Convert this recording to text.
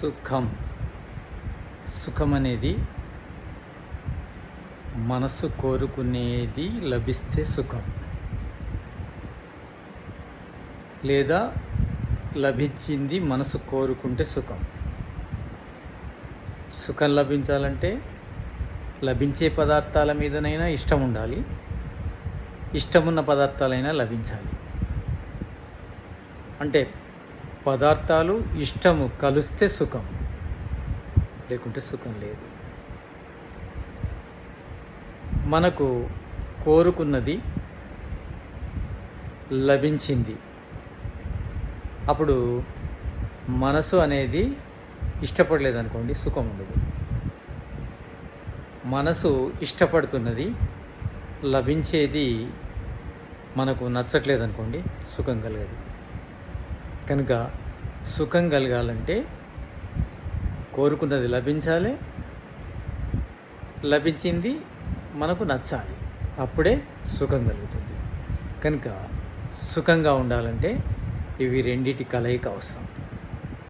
సుఖం. సుఖం అనేది మనసు కోరుకునేది లభిస్తే సుఖం. లేదా లభించింది మనసు కోరుకుంటే సుఖం. సుఖం లభించాలంటే లభించే పదార్థాల మీదనైనా ఇష్టం ఉండాలి. ఇష్టమున్న పదార్థాలైనా లభించాలి. అంటే పదార్థాలు ఇష్టము కలిస్తే సుఖం. లేకుంటే సుఖం లేదు. మనకు కోరుకున్నది లభించింది. అప్పుడు మనసు అనేది ఇష్టపడలేదు అనుకోండి సుఖం ఉండదు. మనసు ఇష్టపడుతున్నది లభించేది మనకు నచ్చట్లేదు అనుకోండి సుఖం కలగదు. కనుక సుఖం కలగాలంటే కోరుకున్నది లభించాలి. లభించింది మనకు నచ్చాలి. అప్పుడే సుఖం కలుగుతుంది. కనుక సుఖంగా ఉండాలంటే ఇవి రెండిటి కలయిక అవసరం.